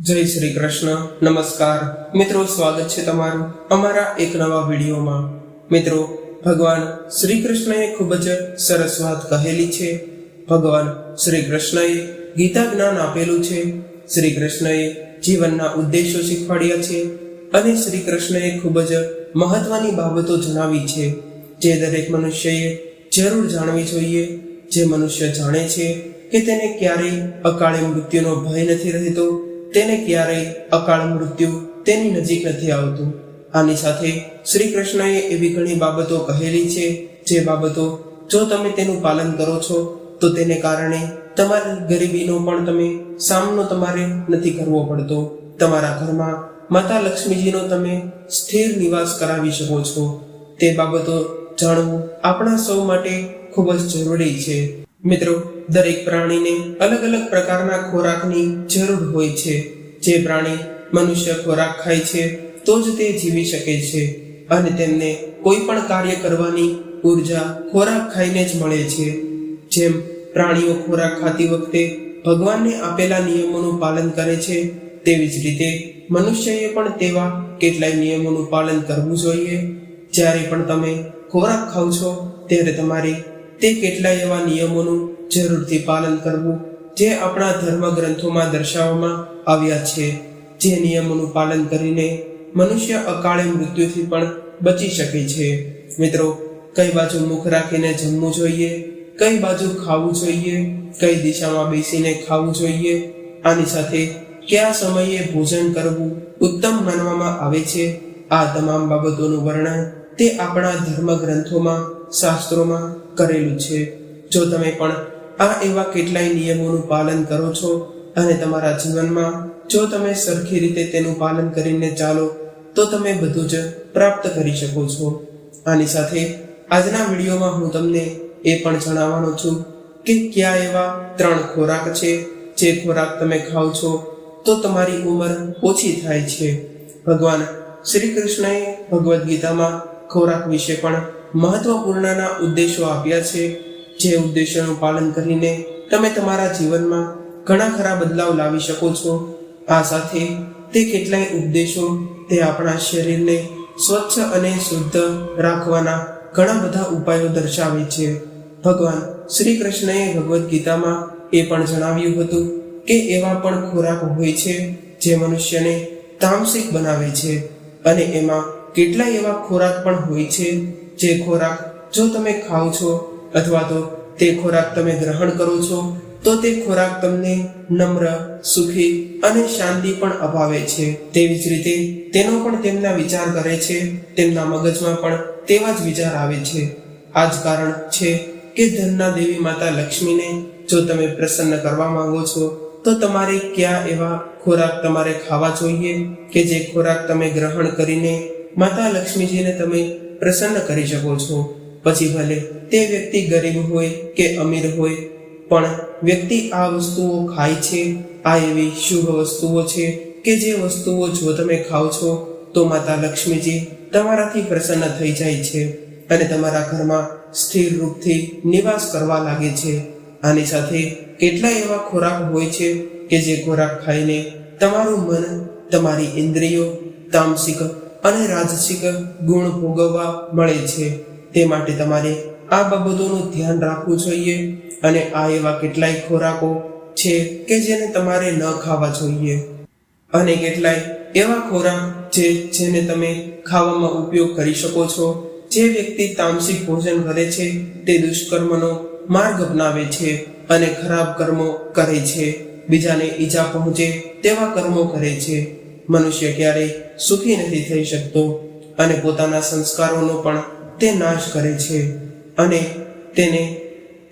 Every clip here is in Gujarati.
જય શ્રી કૃષ્ણ. નમસ્કાર. મિત્રો, સ્વાગત છે તમારું અમારા એક નવા વિડીયોમાં. મિત્રો, ભગવાન શ્રી કૃષ્ણએ ખૂબ જ સરસ વાત કહેલી છે. ભગવાન શ્રી કૃષ્ણએ ગીતા જ્ઞાન આપેલું છે. શ્રી કૃષ્ણએ જીવનના ઉદ્દેશો શીખવાડ્યા છે અને શ્રી કૃષ્ણએ ખૂબ જ મહત્વની બાબતો જણાવી છે. જે દરેક મનુષ્યએ જરૂર જાણવી જોઈએ. જે મનુષ્ય જાણે છે કે તેને ક્યારેય અકાળે મૃત્યુનો ભય નથી રહેતો તેને ક્યારેય અકાળ મૃત્યુ તેની નજીક નથી આવતું. આની સાથે શ્રી કૃષ્ણએ એવી ઘણી બાબતો કહેલી છે, જે બાબતો જો તમે તેનું પાલન કરો છો, તો તેને કારણે તમારી ગરીબીનો પણ તમે સામનો તમારે નથી કરવો પડતો. તમારા ઘરમાં માતા લક્ષ્મીજીનો તમે સ્થિર નિવાસ કરાવી શકો છો. તે બાબતો જાણવું આપણા સૌ માટે ખૂબ જ જરૂરી છે. મિત્રો દરેક પ્રાણીને અલગ અલગ પ્રકારના ખોરાકની જરૂર હોય છે. જે પ્રાણી મનુષ્ય ખોરાક ખાય છે, તો જ તે જીવી શકે છે અને તેમને કોઈ પણ કાર્ય કરવાની ઊર્જા ખોરાક ખાઈને જ મળે છે. જેમ પ્રાણીઓ ખોરાક ખાતી વખતે ભગવાનને આપેલા નિયમોનું પાલન કરે છે, તેવી જ રીતે મનુષ્યએ પણ તેવા કેટલાય નિયમોનું પાલન કરવું જોઈએ. જ્યારે પણ તમે ખોરાક ખાવ છો, ત્યારે તમારે તે કેટલાય એવા નિયમોનું જરૂરથી પાલન કરવું જે આપણા ધર્મ ગ્રંથોમાં દર્શાવવામાં આવ્યા છે. જે નિયમોનું પાલન કરીને મનુષ્ય અકાળે મૃત્યુથી પણ બચી શકે છે. મિત્રો, કઈ બાજુ મુખ રાખીને જમવું જોઈએ, કઈ બાજુ ખાવું જોઈએ, કઈ દિશામાં બેસીને ખાવું જોઈએ, આની સાથે કયા સમયે ભોજન કરવું ઉત્તમ માનવામાં આવે છે, આ તમામ બાબતોનું વર્ણન તે આપણા ધર્મ ગ્રંથોમાં શાસ્ત્રોમાં કરેલું છે. જો તમે પણ આ એવા કેટલાય નિયમોનું પાલન કરો છો અને તમારા જીવનમાં જો તમે સરખી રીતે તેનું પાલન કરીને ચાલો, તો તમે બધું જ પ્રાપ્ત કરી શકો છો. આની સાથે આજના વિડીયોમાં હું તમને એ પણ જણાવવાનો છું કે કયા એવા ત્રણ ખોરાક છે, જે ખોરાક તમે ખાઓ છો, તો તમારી ઉંમર ઓછી થાય છે. ભગવાન શ્રી કૃષ્ણએ ભગવદ્ ગીતામાં ખોરાક વિશે પણ મહત્વપૂર્ણના ઉદ્દેશો આપ્યા છે. જે ઉદ્દેશ્યનું પાલન કરીને તમે તમારા જીવનમાં ઘણા ખરા બદલાવ લાવી શકો છો. આ સાથે તે કેટલાય ઉપદેશો તે આપણા શરીરને સ્વચ્છ અને શુદ્ધ રાખવાના ઘણા બધા ઉપાયો દર્શાવે છે. ભગવાન શ્રી કૃષ્ણએ ભગવદ્ ગીતામાં એ પણ જણાવ્યું હતું કે એવા પણ ખોરાક હોય છે જે મનુષ્યને તામસિક બનાવે છે અને એમાં કેટલાય એવા ખોરાક પણ હોય છે જે ખોરાક જો તમે ખાઓ છો અથવા તો તે ખોરાક તમે ગ્રહણ કરો છો, તો તે ખોરાક તમને નમ્ર, સુખી અને શાંતિ પણ અપાવે છે. તેવી જ રીતે તેનો પણ તેમના વિચાર કરે છે, તેમના મગજમાં પણ તેવા જ વિચાર આવે છે. આ જ કારણ છે કે ધનના દેવી માતા લક્ષ્મીને જો તમે પ્રસન્ન કરવા માંગો છો, તો તમારે કયા એવા ખોરાક તમારે ખાવા જોઈએ કે જે ખોરાક તમે ગ્રહણ કરીને માતા લક્ષ્મીજીને તમે પ્રસન્ન કરી શકો છો? પછી ભલે તે વ્યક્તિ ગરીબ હોય કે અમીર હોય, પણ વ્યક્તિ આ વસ્તુઓ ખાય છે, આ એવી શુભ વસ્તુઓ છે કે જે વસ્તુઓ જો તમે ખાઓ છો, તો માતા લક્ષ્મીજી તમારાથી પ્રસન્ન થઈ જાય છે અને તમારા ઘરમાં સ્થિર રૂપથી નિવાસ કરવા લાગે છે. આની સાથે કેટલા એવા ખોરાક હોય છે કે જે ખોરાક ખાઈને તમારું મન, તમારી ઇન્દ્રિયો, તામસિક અને રાજસિક ગુણ ભોગવવા મળે છે. તે માટે તમારે આ બાબતોનું ધ્યાન રાખવું જોઈએ અને આ એવા કેટલાય ખોરાકો છે કે જેને તમારે ન ખાવા જોઈએ. અને કેટલાય એવા ખોરાક છે જેને તમે ખાવામાં ઉપયોગ કરી શકો છો. જે વ્યક્તિ તામસિક ભોજન કરે છે, તે દુષ્કર્મનો માર્ગ અપનાવે છે અને ખરાબ કર્મો કરે છે. બીજાને ઈજા પહોંચે તેવા કર્મો કરે છે. મનુષ્ય ક્યારેય સુખી નથી થઈ શકતો અને પોતાના સંસ્કારોનો પણ તે નાશ કરે છે અને તેને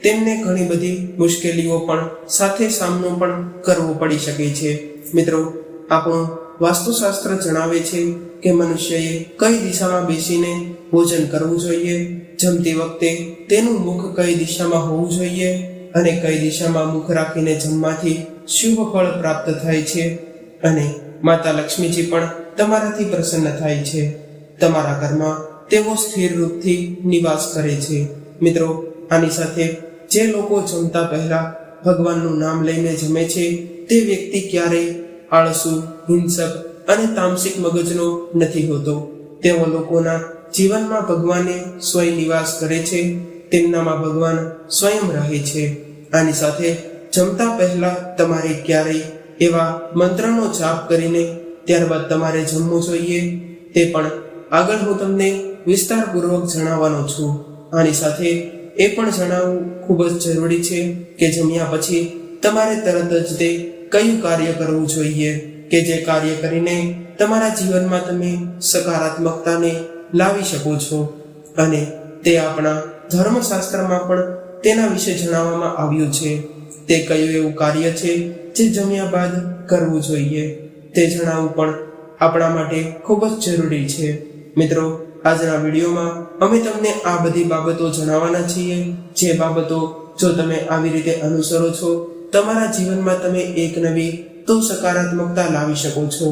તેમને ઘણી બધી મુશ્કેલીઓ પણ સાથે સામનો પણ કરવો પડી શકે છે. મિત્રો, આપણું વાસ્તુશાસ્ત્ર જણાવે છે કે મનુષ્યએ કઈ દિશામાં બેસીને ભોજન કરવું જોઈએ, જમતી વખતે તેનું મુખ કઈ દિશામાં હોવું જોઈએ અને કઈ દિશામાં મુખ રાખીને જમવાથી શુભ ફળ પ્રાપ્ત થાય છે અને માતા લક્ષ્મીજી પણ તમારાથી પ્રસન્ન થાય છે. તમારા ઘરમાં તેઓ સ્થિર રૂપથી નિવાસ કરે છે. મિત્રો, આની સાથે જે લોકો જમતા પહેલા ભગવાનનું નામ લઈને જમે છે, તે વ્યક્તિ ક્યારેય આળસુ, હિંસક અને તામસિક મગજનો નથી હોતો. તેઓ લોકોના જીવનમાં ભગવાને સ્વયં નિવાસ કરે છે, તેમનામાં ભગવાન સ્વયં રહે છે. આની સાથે જમતા પહેલા તમારે ક્યારેય એવા મંત્રનો જાપ કરીને ત્યારબાદ તમારે જમવું જોઈએ. તે પણ આગળ હું તમને વિસ્તારપૂર્વક જણાવવાનો છું. આની સાથે એ પણ જણાવવું ખૂબ જ જરૂરી છે કે જમ્યા પછી તમારે તરત જ તે કયું કાર્ય કરવું જોઈએ, કે જે કાર્ય કરીને તમારા જીવનમાં તમે સકારાત્મકતાને લાવી શકો છો. અને તે આપણા ધર્મશાસ્ત્રમાં પણ તેના વિશે જણાવવામાં આવ્યું છે. તે કયું એવું કાર્ય છે જે જમ્યા બાદ કરવું જોઈએ, તે જણાવવું પણ આપણા માટે ખૂબ જ જરૂરી છે. મિત્રો આજના વિડીયોમાં અમે તમને આ બધી બાબતો જણાવવાના છીએ. જે બાબતો જો તમે આવી રીતે અનુસરો છો, તમારા જીવનમાં તમે એક નવી તો સકારાત્મકતા લાવી શકો છો.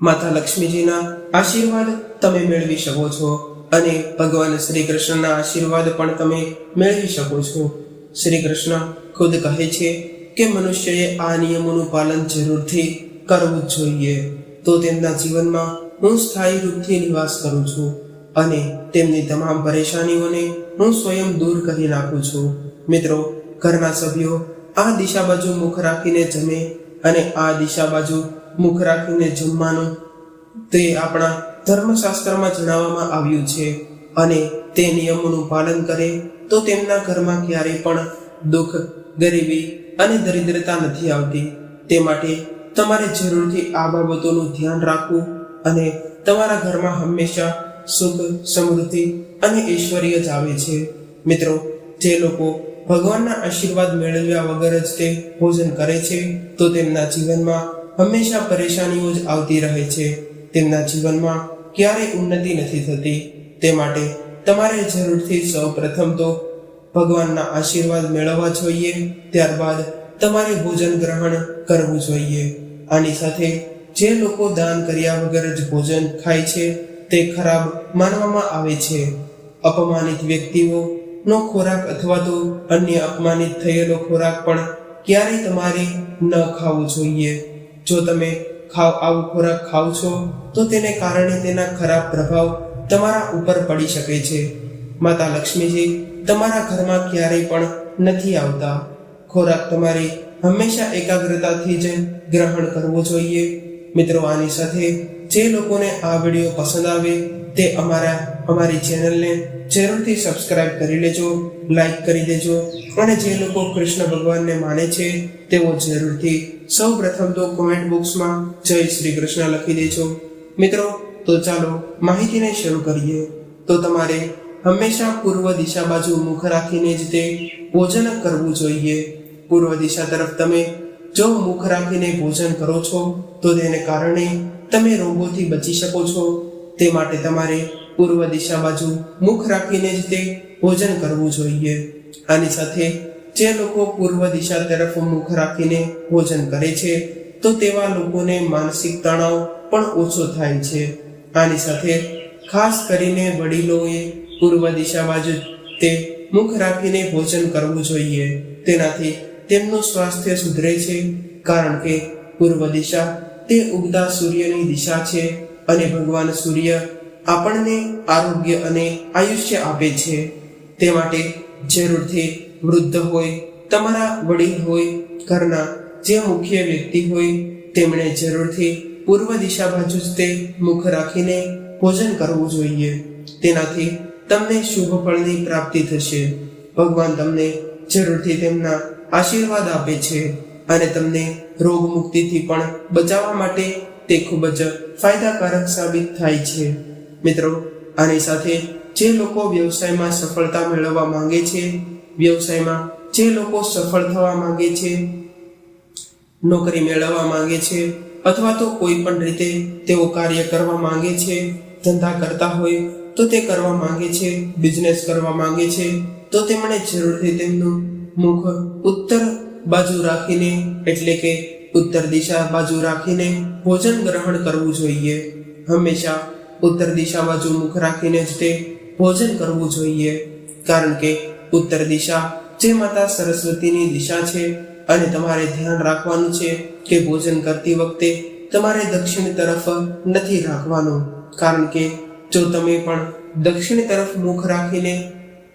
માતા લક્ષ્મીજીના આશીર્વાદ તમે મેળવી શકો છો અને ભગવાન શ્રી કૃષ્ણના આશીર્વાદ પણ તમે મેળવી શકો છો. શ્રી કૃષ્ણ ખુદ કહે છે કે મનુષ્યએ આ નિયમોનું પાલન જરૂરથી કરવું જોઈએ. તો તેમના જીવનમાં હું સ્થાયી રૂપથી નિવાસ કરું છું અને તેમની તમામ પરેશાનીઓને હું સ્વયં દૂર કરી નાખું છું. મિત્રો, ઘરના સભ્યો આ દિશા બાજુ મુખ રાખીને જમે અને આ દિશા બાજુ મુખ રાખીને જમવાનું તે આપણા ધર્મશાસ્ત્રમાં જણાવવામાં આવ્યું છે અને તે નિયમોનું પાલન કરે તો તેમના ઘરમાં ક્યારેય પણ દુઃખ, ગરીબી અને દરિદ્રતા નથી આવતી. તે માટે તમારે જરૂરથી આ બાબતોનું ધ્યાન રાખવું અને તમારા ઘરમાં હંમેશા સુખ સમૃદ્ધિ અને ઐશ્વર્ય જ આવે છે. મિત્રો, જે લોકો ભગવાનના આશીર્વાદ મેળવ્યા વગર જ તે ભોજન કરે છે, તો તેમના જીવનમાં હંમેશા પરેશાનીઓ જ આવતી રહે છે. તેમના જીવનમાં ક્યારેય ઉન્નતિ નથી થતી. તે માટે તમારે જરૂરથી સૌ પ્રથમ તો ભગવાનના આશીર્વાદ મેળવવા જોઈએ, ત્યારબાદ તમારે ભોજન ગ્રહણ કરવું જોઈએ. આની સાથે જે લોકો દાન કર્યા વગર જ ભોજન ખાય છે, તે ખરાબ માનવામાં આવે છે. અપમાનિત વ્યક્તિઓ નો ખોરાક અથવા તો અન્ય અપમાનિત થયેલો ખોરાક પણ ક્યારેય તમારે ન ખાવો જોઈએ. જો તમે ખાવ, આવો ખોરાક ખાવ છો, તો તેને કારણે તેના ખરાબ પ્રભાવ તમારા ઉપર પડી શકે છે. માતા લક્ષ્મીજી તમારા ઘરમાં ક્યારેય પણ નથી આવતા. ખોરાક તમારે હંમેશા એકાગ્રતાથી જ ગ્રહણ કરવો જોઈએ. મિત્રો આની સાથે જે લોકોને આ વીડિયો પસંદ આવે તે અમારા, અમારી ચેનલને જરૂરથી સબસ્ક્રાઇબ કરી લેજો લાઈક કરી દેજો અને જે લોકો કૃષ્ણ ભગવાનને માને છે તેઓ જરૂરથી સૌ પ્રથમ તો કોમેન્ટ બોક્સમાં જય શ્રી કૃષ્ણ લખી દેજો. મિત્રો, તો ચાલો માહિતીને શરૂ કરીએ. તો તમારે હંમેશા પૂર્વ દિશા બાજુ મુખ રાખીને જ તે ભોજન કરવું જોઈએ. પૂર્વ દિશા તરફ તમે જો મુખ રાખીને ભોજન કરો છો, તો તેને કારણે તમે રોગોથી બચી શકો છો. તે માટે તમારે પૂર્વ દિશા બાજુ મુખ રાખીને જ તે ભોજન કરવું જોઈએ. આની સાથે જે લોકો પૂર્વ દિશા તરફ મુખ રાખીને ભોજન કરે છે, તો તેવા લોકોને માનસિક તણાવ પણ ઓછો થાય છે. આની સાથે ખાસ કરીને વડીલોએ પૂર્વ દિશા બાજુ તે મુખ રાખીને ભોજન કરવું જોઈએ. તેનાથી તેમનું સ્વાસ્થ્ય સુધરે છે, કારણ કે પૂર્વ દિશા તે ઉગતા સૂર્યની દિશા છે અને ભગવાન સૂર્ય આપણને આરોગ્ય અને આયુષ્ય આપે છે. તે માટે જરૂરથી વૃદ્ધ હોય, તમારા વડીલ હોય, ઘરના જે મુખ્ય વ્યક્તિ હોય, તેમણે જરૂરથી પૂર્વ દિશા બાજુ જ તે મુખ રાખીને ભોજન કરવું જોઈએ. તેનાથી તમને શુભ ફળની પ્રાપ્તિ થશે. ભગવાન તમને જરૂરથી તેમના આશીર્વાદ આપે છે અને તમને રોગ મુક્તિથી પણ બચાવવા માટે તે ખૂબ જ ફાયદાકારક સાબિત થાય છે. મિત્રો, આની સાથે જે લોકો વ્યવસાયમાં સફળતા મેળવવા માંગે છે, વ્યવસાયમાં જે લોકો સફળ થવા માંગે છે, નોકરી મેળવવા માંગે છે અથવા તો કોઈ પણ રીતે તેઓ કાર્ય કરવા માંગે છે, ધંધા કરતા હોય તો તે કરવા માંગે છે બિઝનેસ કરવા માંગે છે, તો તેમણે જરૂરથી તેમનું મુખ ઉત્તર બાજુ રાખીને, એટલે કે ઉત્તર દિશા બાજુ રાખીને ભોજન ગ્રહણ કરવું જોઈએ. હંમેશા ઉત્તર દિશા બાજુ મુખ રાખીને જ તે ભોજન કરવું જોઈએ. કારણ કે ઉત્તર દિશા જે માતા સરસ્વતીની દિશા છે અને તમારે ધ્યાન રાખવાનું છે કે ભોજન કરતી વખતે તમારે દક્ષિણ તરફ નથી રાખવાનું. કારણ કે જો તમે પણ દક્ષિણ તરફ મુખ રાખીને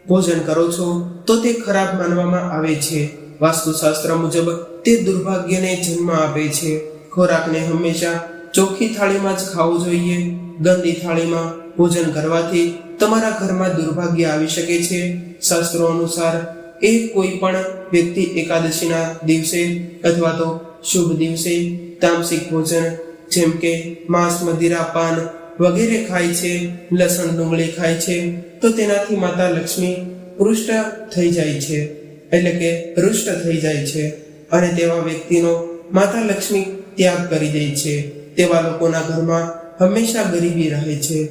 ભોજન કરો છો, તો તે ખરાબ માનવામાં આવે છે. વાસ્તુશાસ્ત્ર મુજબ, તે દુર્ભાગ્યને જન્મ આપે છે. ખોરાકને હંમેશા ચોખ્ખી થાળીમાં જ ખાવું જોઈએ. ગંદી થાળીમાં ભોજન કરવાથી તમારા ઘરમાં દુર્ભાગ્ય આવી શકે છે. શાસ્ત્રો અનુસાર, એ કોઈ પણ વ્યક્તિ એકાદશીના દિવસે અથવા તો શુભ દિવસે તામસિક ભોજન, જેમ કે માંસ, મદિરા, પાન વગેરે ખાય છે, લસણ ડુંગળી ખાય છે, તો તેનાથી માતા લક્ષ્મી પૃષ્ઠ થઈ જાય છે. એટલે કે રુષ્ટ થઈ જાય છે. અને તેવા વ્યક્તિનો માતા લક્ષ્મી ત્યાગ કરી દે છે. તેવા લોકોના ઘરમાં હંમેશા ગરીબી રહે છે.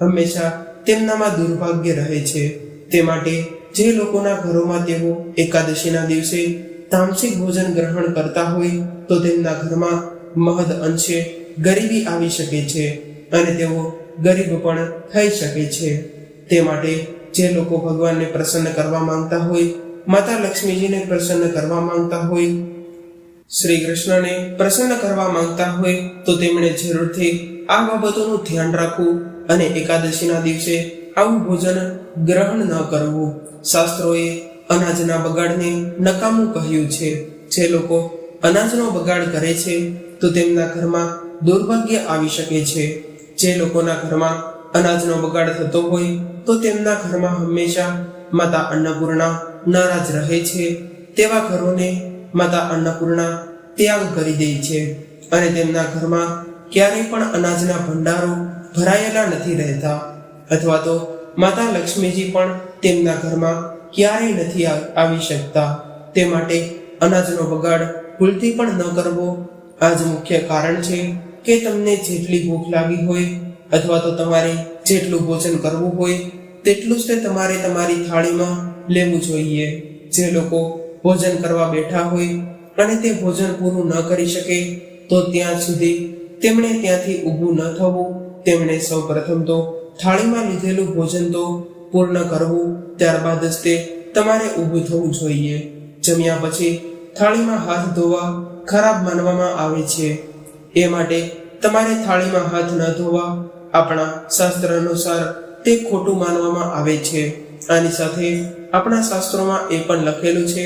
હંમેશા તેમનામાં દુર્ભાગ્ય રહે છે. તે માટે જે લોકોના ઘરોમાં તેઓ એકાદશીના દિવસે તામસિક ભોજન ગ્રહણ કરતા હોય, તો તેમના ઘરમાં મહદ અંશે ગરીબી આવી શકે છે. અને તેઓ ગરીબ પણ થઈ શકે છે. તે માટે જે લોકો ભગવાનને પ્રસન્ન કરવા માંગતા હોય, માતા લક્ષ્મીજીને પ્રસન્ન કરવા માંગતા હોય, શ્રી કૃષ્ણને પ્રસન્ન કરવા માંગતા હોય, તો તેમણે જરૂરથી આ બાબતોનું ધ્યાન રાખવું અને એકાદશીના દિવસે આવું ભોજન ગ્રહણ ન કરવું. શાસ્ત્રોએ અનાજના બગાડને નકામું કહ્યું છે. જે લોકો અનાજનો બગાડ કરે છે, તો તેમના ઘરમાં દુર્ભાગ્ય આવી શકે છે. જે લોકોના ઘરમાં અનાજનો બગાડ થતો હોય, તો તેમના ઘરમાં હંમેશા માતા અન્નપૂર્ણા નારાજ રહે છે. તેવા ઘરોને માતા અન્નપૂર્ણા ત્યાગ કરી દે છે અને તેમના ઘરમાં ક્યારેય પણ અનાજના ભંડારો ભરાયેલા નથી રહેતા. અથવા તો માતા લક્ષ્મીજી પણ તેમના ઘરમાં ક્યારેય નથી આવી શકતા. તે માટે અનાજનો બગાડ ભૂલથી પણ ન કરવો આ જ મુખ્ય કારણ છે. કે તમને જેટલી ભૂખ લાગી હોય અથવા તો તમારે જેટલું ભોજન કરવું હોય, તેટલું જ તે તમારે તમારી થાળીમાં લેવું જોઈએ. જે લોકો ભોજન કરવા બેઠા હોય અને તે ભોજન પૂરું ન કરી શકે, તો ત્યાં સુધી તેમણે ત્યાંથી ઊભું ન થવું. તેમણે સૌ પ્રથમ તો થાળીમાં લીધેલું ભોજન તો પૂર્ણ કરવું, ત્યારબાદ જ તે તમારે ઊભું થવું જોઈએ. જમ્યા પછી થાળીમાં હાથ ધોવા ખરાબ માનવામાં આવે છે. એ માટે તમારે થાળીમાં હાથ ન ધોવા આપણા શાસ્ત્ર અનુસાર તે ખોટું માનવામાં આવે છે. આની સાથે આપણા શાસ્ત્રોમાં એ પણ લખેલું છે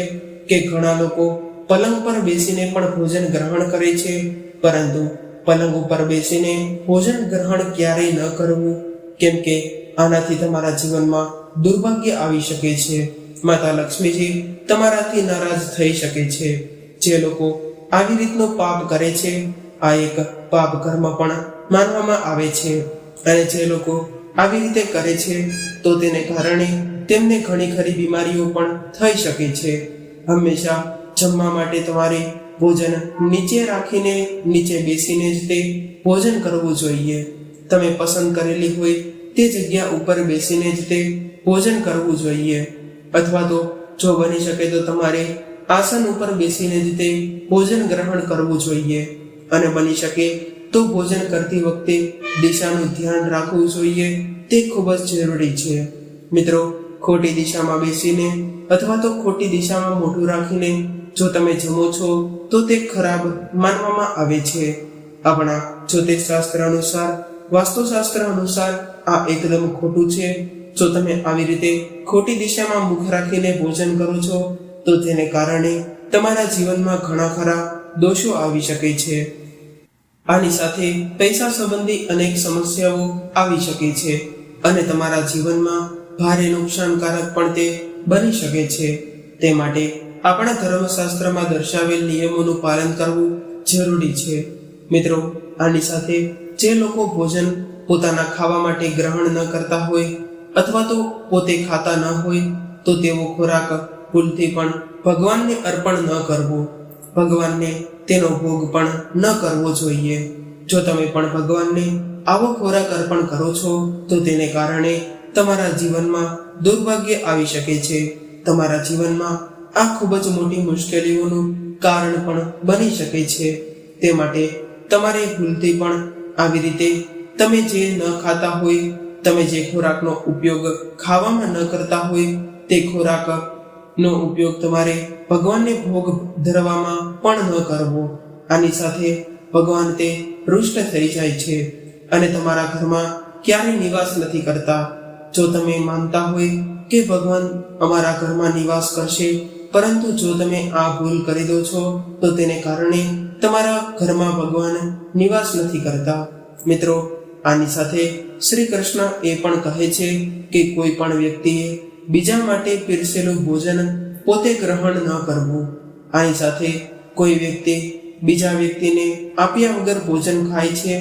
કે ઘણા લોકો પલંગ પર બેસીને પણ ભોજન ગ્રહણ કરે છે, પરંતુ પલંગ ઉપર બેસીને ભોજન ગ્રહણ ક્યારેય ન કરવું, કેમ કે આનાથી તમારા જીવનમાં દુર્ભાગ્ય આવી શકે છે. માતા લક્ષ્મીજી તમારાથી નારાજ થઈ શકે છે. જે લોકો આવી રીતનો પાપ કરે છે આ એક પાપ કર્મ પણ માનવામાં આવે છે. અને જે લોકો આવી રીતે કરે છે, તો તેને કારણે તેમને ઘણી ખરી બીમારીઓ પણ થઈ શકે છે. હંમેશા જમવા માટે તમારે ભોજન નીચે રાખીને, નીચે બેસીને જ તે ભોજન કરવું જોઈએ. તમે પસંદ કરેલી હોય તે જગ્યા ઉપર બેસીને જ તે ભોજન કરવું જોઈએ. અથવા તો જો બની શકે તો તમારે આસન ઉપર બેસીને જ તે ભોજન ગ્રહણ કરવું જોઈએ. અને બની શકે તો ભોજન કરતી વખતે દિશાનું ધ્યાન રાખવું જોઈએ. તે ખૂબ જ જરૂરી છે. મિત્રો, ખોટી દિશામાં બેસીને અથવા તો ખોટી દિશામાં મોઢું રાખીને જો તમે જમો છો, તો તે ખરાબ માનવામાં આવે છે. આપણા જ્યોતિષશાસ્ત્ર અનુસાર, વાસ્તુશાસ્ત્ર અનુસાર આ એકદમ ખોટું છે. જો તમે આવી રીતે ખોટી દિશામાં મુખ રાખીને ભોજન કરો છો, તો તેને કારણે તમારા જીવનમાં ઘણા ખરા દોષો આવી શકે છે. આની સાથે પૈસા સંબંધી અનેક સમસ્યાઓ આવી શકે છે અને તમારા જીવનમાં ભારે નુકસાનકારક પણ તે બની શકે છે. તે માટે આપણા ધર્મશાસ્ત્રમાં દર્શાવેલ નિયમોનું પાલન કરવું જરૂરી છે. મિત્રો, આની સાથે જે લોકો ભોજન પોતાના ખાવા માટે ગ્રહણ ન કરતા હોય અથવા તો પોતે ખાતા ન હોય તો તેવો ખોરાક ભૂલથી પણ ભગવાનને અર્પણ ન કરવો. ભગવાનને તેનો ભોગ પણ ન કરવો જોઈએ. જો તમે પણ ભગવાનને આવો ખોરાક અર્પણ કરો છો, તો તેને કારણે તમારા જીવનમાં દુર્ભાગ્ય આવી શકે છે. તમારા જીવનમાં આ ખૂબ જ મોટી મુશ્કેલીઓનું કારણ પણ બની શકે છે. તે માટે તમારે ભૂલથી પણ આવી રીતે તમે જે ન ખાતા હોય, તમે જે ખોરાકનો ઉપયોગ ખાવામાં ન કરતા હોય, તે ખોરાક નો ઉપયોગ તમારે ભગવાનને ભોગ ધરવામાં પણ ન કરવો. આની સાથે ભગવાન તે રુષ્ટ થઈ જાય છે અને તમારા ઘરમાં ક્યારેય નિવાસ નથી કરતા. જો તમે માનતા હોય કે ભગવાન અમારા ઘરમાં નિવાસ કરશે, પરંતુ જો તમે આ ભૂલ કરી દો છો, તો તેને કારણે તમારા ઘરમાં ભગવાન નિવાસ નથી કરતા. મિત્રો, આની સાથે શ્રી કૃષ્ણ એ પણ કહે છે કે કોઈ પણ વ્યક્તિએ બીજા માટે પીરસેલું ભોજન પોતે ગ્રહણ ન કરવું. આની સાથે કોઈ વ્યક્તિ બીજા વ્યક્તિને આપ્યા વગર ભોજન ખાય છે,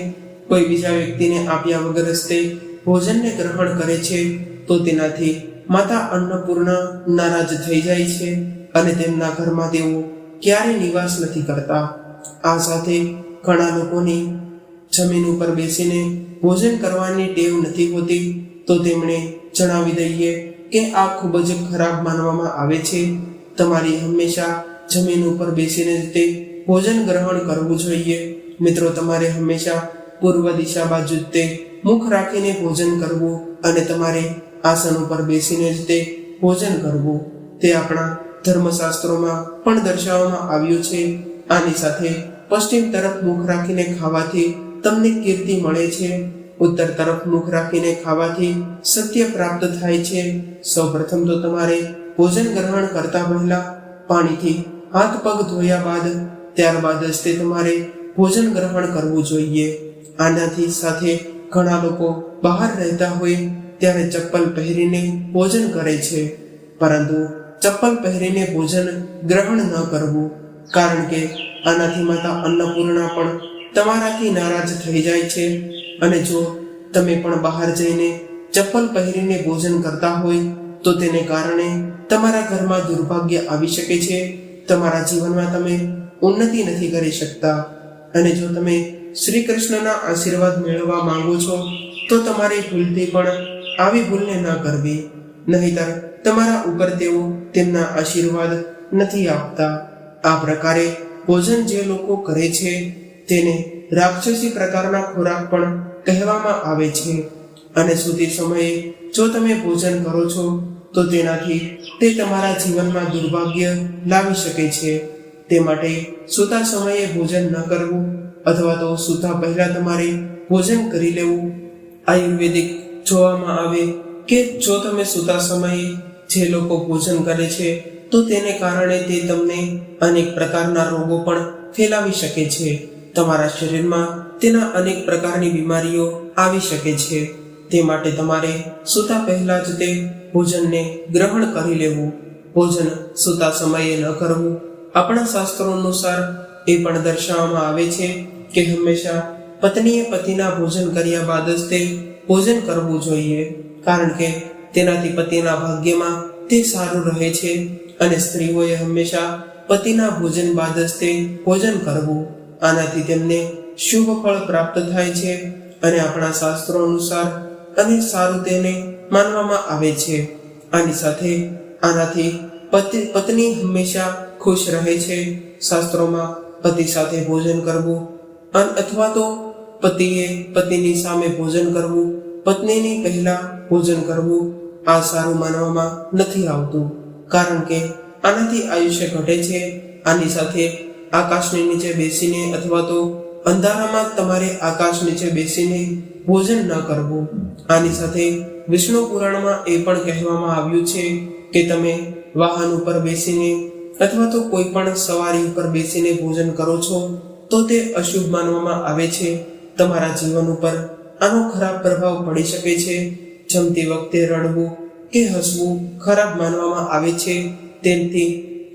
કોઈ બીજા વ્યક્તિને આપ્યા વગર રસ્તે ભોજનને ગ્રહણ કરે છે, તો તેનાથી માતા અન્નપૂર્ણા નારાજ થઈ જાય છે અને તેમના ઘરમાં તેઓ ક્યારેય નિવાસ નથી કરતા. આ સાથે ઘણા લોકોની જમીન ઉપર બેસીને ભોજન કરવાની ટેવ નથી હોતી, તો તેમણે જણાવી દઈએ કે આ ખૂબ જ ખરાબ માનવામાં આવે છે. તમારી હંમેશા જમીન ઉપર બેસીને જ તે ભોજન ગ્રહણ કરવું જોઈએ. મિત્રો, તમારે હંમેશા પૂર્વ દિશા બાજુ તે મુખ રાખીને ભોજન કરવું અને તમારે આસન ઉપર બેસીને જ તે ભોજન કરવું. તે આપણા ધર્મશાસ્ત્રોમાં પણ દર્શાવવામાં આવ્યું છે. આની સાથે પશ્ચિમ તરફ મુખ રાખીને ખાવાથી તમને કીર્તિ મળે છે. ઉત્તર તરફ મુખ રાખીને ખાવાથી સત્ય પ્રાપ્ત થાય છે. સૌપ્રથમ તો તમારે ભોજન ગ્રહણ કરતા પહેલા પાણીથી હાથ પગ ધોયા બાદ, ત્યારબાદ જ તે તમારે ભોજન ગ્રહણ કરવું જોઈએ. આનાથી સાથે ઘણા લોકો બહાર રહેતા હોય ત્યારે ચપ્પલ પહેરીને ભોજન કરે છે. પરંતુ ચપ્પલ પહેરીને ભોજન ગ્રહણ ન કરવું, કારણ કે આનાથી માતા અન્નપૂર્ણા પણ તમારાથી નારાજ થઈ જાય છે. અને જો તમે પણ બહાર જઈને ચપ્પલ પહેરીને ભોજન કરતા હોય, તો તેને કારણે તમારા ઘરમાં દુર્ભાગ્ય આવી શકે છે. તમારા જીવનમાં તમે ઉન્નતિ નથી કરી શકતા. અને જો તમે શ્રી કૃષ્ણના આશીર્વાદ મેળવવા માંગો છો, તો તમારે ભૂલથી પણ આવી ભૂલને ન કરવી. નહીતર તમારા ઉપર તેઓ તેમના આશીર્વાદ નથી આપતા. આ પ્રકારે ભોજન જે લોકો કરે છે, તેને રાક્ષસી પ્રકારના ખોરાક પણ કહેવામાં આવે છે. અને સુધી સમયે જો તમે ભોજન કરો છો, તો તેનાથી તે તમારા જીવનમાં દુર્ભાગ્ય લાવી શકે છે. તે માટે સૂતા સમયે ભોજન ન કરવું અથવા તો સૂતા પહેલા તમારે ભોજન કરી લેવું આયુર્વેદિક જોવામાં આવે કે જો તમે સૂતા સમયે જે લોકો ભોજન કરે છે, તો તેને કારણે તે તમને અનેક પ્રકારના રોગો પણ ફેલાવી શકે છે. તમારા શરીરમાં તેના અનેક પ્રકારની બીમારીઓ આવી શકે છે. તે માટે તમારે સૂતા પહેલા જ તે ભોજનને ગ્રહણ કરી લેવું. ભોજન સૂતા સમયે ન કરવું. આપણા શાસ્ત્રો અનુસાર એ પણ દર્શાવવામાં આવે છે કે હંમેશા પત્નીએ પતિના ભોજન કર્યા બાદ જ તે ભોજન કરવું જોઈએ. કારણ કે તેનાથી પતિના ભાગ્યમાં તે સારું રહે છે અને સ્ત્રીઓએ હંમેશા પતિના ભોજન બાદ જ તે ભોજન કરવું. આનાથી તેમને શુભ ફળ પ્રાપ્ત થાય છે અને આપણા શાસ્ત્રો અનુસાર અને સારું તેને માનવામાં આવે છે. આની સાથે આનાથી પતિ, પત્ની હંમેશા ખુશ રહે છે. શાસ્ત્રોમાં પતિ સાથે ભોજન કરવું અન- અથવા તો પતિએ પતિની સામે ભોજન કરવું, પત્નીની પહેલા ભોજન કરવું, આ સારું માનવામાં નથી આવતું. કારણ કે આનાથી આયુષ્ય ઘટે છે. આની સાથે આકાશની નીચે બેસીને અથવા તો અંધારામાં તમારે આકાશ નીચે બેસીને ભોજન ન કરવું. આની સાથે વિષ્ણુ પુરાણમાં એ પણ કહેવામાં આવ્યું છે કે તમે વાહન ઉપર બેસીને અથવા તો કોઈ પણ સવારી ઉપર બેસીને ભોજન કરો છો, તો તે અશુભ માનવામાં આવે છે. તમારા જીવન ઉપર આનો ખરાબ પ્રભાવ પડી શકે છે. જમતી વખતે રડવું કે હસવું ખરાબ માનવામાં આવે છે તેથી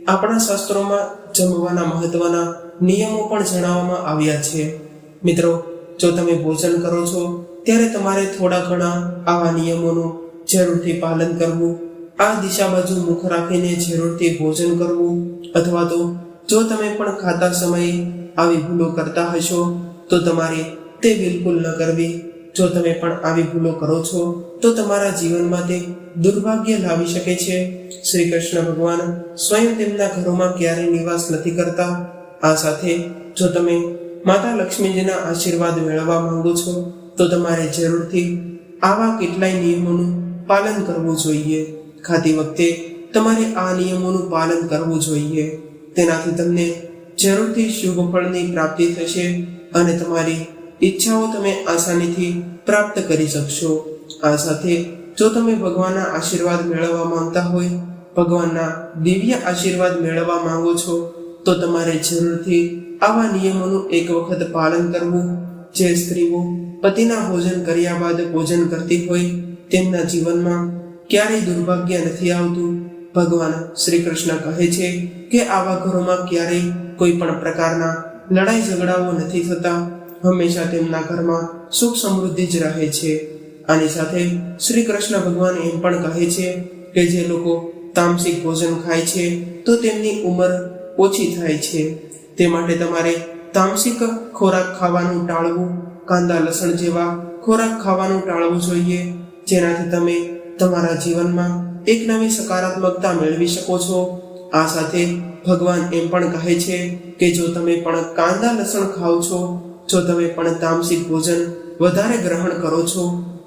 આપણા શાસ્ત્રોમાં જમવાના મહત્વના નિયમો પણ જણાવવામાં આવ્યા છે. મિત્રો, જો તમે ભોજન કરો છો, ત્યારે તમારે થોડા ઘણા આવા નિયમોનું જરૂરથી પાલન કરવું. આ દિશા બાજુ મુખ રાખીને જરૂરથી ભોજન કરવું. અથવા તો, જો તમે પણ ખાતા સમયે આવી ભૂલો કરતા હશો, તો તમારે તે બિલકુલ ન કરવી. જો તમે પણ આવી ભૂલો કરો છો, તો તમારા જીવનમાં તે દુર્ભાગ્ય લાવી શકે છે. શ્રી કૃષ્ણ ભગવાન સ્વયં તેમના ઘરોમાં ક્યારેય નિવાસ નથી કરતા. આ સાથે જો તમે માતા લક્ષ્મીજીના આશીર્વાદ મેળવવા માંગો છો, તો તમારે જરૂરથી આવા કેટલાય નિયમોનું પાલન કરવું જોઈએ. ખાતી વખતે તમારે આ નિયમોનું પાલન કરવું જોઈએ. તેનાથી તમને જરૂરથી શુભ ફળની પ્રાપ્તિ થશે અને તમારી ઈચ્છાઓ તમે આસાનીથી પ્રાપ્ત કરી શકશો. આ સાથે જો તમે ભગવાનના આશીર્વાદ મેળવવા માંગતા હોય, ભગવાનના દિવ્ય આશીર્વાદ મેળવવા માંગો છો તો તમારે જરૂરથી આવા નિયમોનું એક વખત પાલન કરવું, જે સ્ત્રીઓ પતિના ભોજન કર્યા બાદ ભોજન કરતી હોય, તેમના જીવનમાં ક્યારેય દુર્ભાગ્ય નથી આવતું. ભગવાન શ્રી કૃષ્ણ કહે છે કે આવા ઘરોમાં ક્યારેય કોઈ પણ પ્રકારના લડાઈ ઝઘડાઓ નથી થતા. હંમેશા તેમના ઘરમાં સુખ સમૃદ્ધિ જ રહે છે. આની સાથે શ્રી કૃષ્ણ ભગવાન એમ પણ કહે છે કે જે લોકો તામસિક ભોજન ખાય છે, તો તેમની ઉંમર ઓછી થાય છે. તે માટે તમારે તામસિક ખોરાક ખાવાનું ટાળવું, કાંદા લસણ જેવા ખોરાક ખાવાનું ટાળવું જોઈએ, જેનાથી તમે તમારા જીવનમાં એક નવી સકારાત્મકતા મેળવી શકો છો. આ સાથે ભગવાન એમ પણ કહે છે કે જો તમે પણ કાંદા લસણ ખાઓ છો, જો તમે પણ તામસિક ભોજન વધારે ગ્રહણ કરો છો,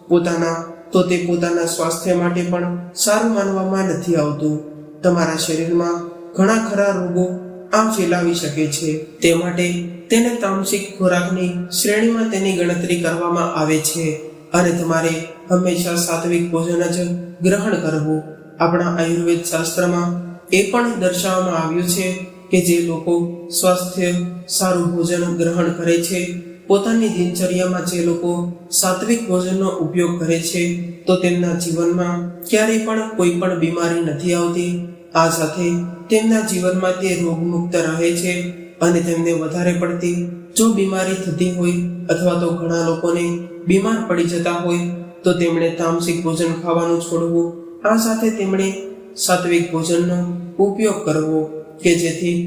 પોતાના, તો તે પોતાના સ્વાસ્થ્ય માટે પણ સારું માનવામાં નથી આવતું. તમારા શરીરમાં ઘણા ખરા રોગો આમ ફેલાવી શકે છે. તે માટે તેને તામસિક ખોરાકની શ્રેણીમાં તેની ગણતરી કરવામાં આવે છે અને તમારે હંમેશા સાત્વિક ભોજન જ ગ્રહણ કરવું. આપણા આયુર્વેદ શાસ્ત્રમાં એ પણ દર્શાવવામાં આવ્યું છે કે જે લોકો સ્વાસ્થ્ય સારું ભોજન ગ્રહણ કરે છે, પોતાની દિનચર્યામાં જે લોકો સાત્વિક ભોજનનો ઉપયોગ કરે છે, તો તેમના જીવનમાં ક્યારેય પણ કોઈ પણ બીમારી નથી આવતી. આ સાથે તેમના જીવનમાં તે રોગમુક્ત રહે છે અને તેમને વધારે પડતી જો બીમારી થતી હોય અથવા તો ઘણા લોકોને બીમાર પડી જતા હોય, તો તેમણે તામસિક ભોજન ખાવાનું છોડવું. આ સાથે તેમણે સાત્વિક ભોજનનો ઉપયોગ કરવો કે જેથી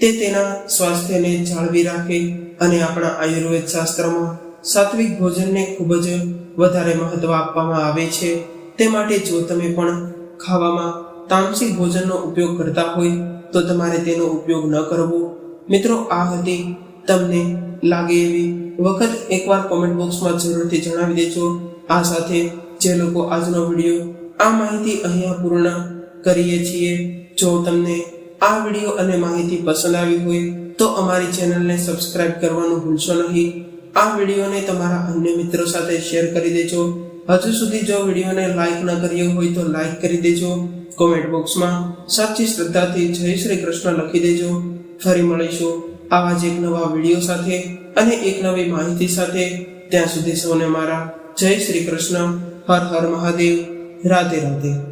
તે તેના સ્વાસ્થ્યને જાળવી રાખે અને આપણા આયુર્વેદ શાસ્ત્રમાં સાત્વિક ભોજનને ખૂબ જ વધારે મહત્વ આપવામાં આવે છે. તે માટે જો તમે પણ ખાવામાં તામસિક ભોજનનો ઉપયોગ કરતા હોય તો તમારે તેનો ઉપયોગ ન કરવો. મિત્રો, આ હતી તમને લાગે એવી વખત એકવાર કોમેન્ટ બોક્સમાં જરૂરથી જણાવી દેજો. આ સાથે જે લોકો આજનો વીડિયો આ માહિતી અહીંયા પૂર્ણ કરીએ છીએ. જો તમને આ વીડિયો અને માહિતી પસંદ આવી હોય તો અમારી ચેનલને સબસ્ક્રાઇબ કરવાનું ભૂલશો નહીં. આ વિડીયોને તમારા અન્ય મિત્રો સાથે શેર કરી દેજો. હજુ સુધી જો વિડીયોને લાઈક ન કર્યો હોય તો લાઈક કરી દેજો. કોમેન્ટ બોક્સમાં સાચી શ્રદ્ધાથી જય શ્રી કૃષ્ણ લખી દેજો. ફરી મળીશું આવા જ એક નવા વીડિયો સાથે અને એક નવી માહિતી સાથે. ત્યાં સુધી સૌને મારા જય શ્રી કૃષ્ણ. હર હર મહાદેવ. રાધે રાધે.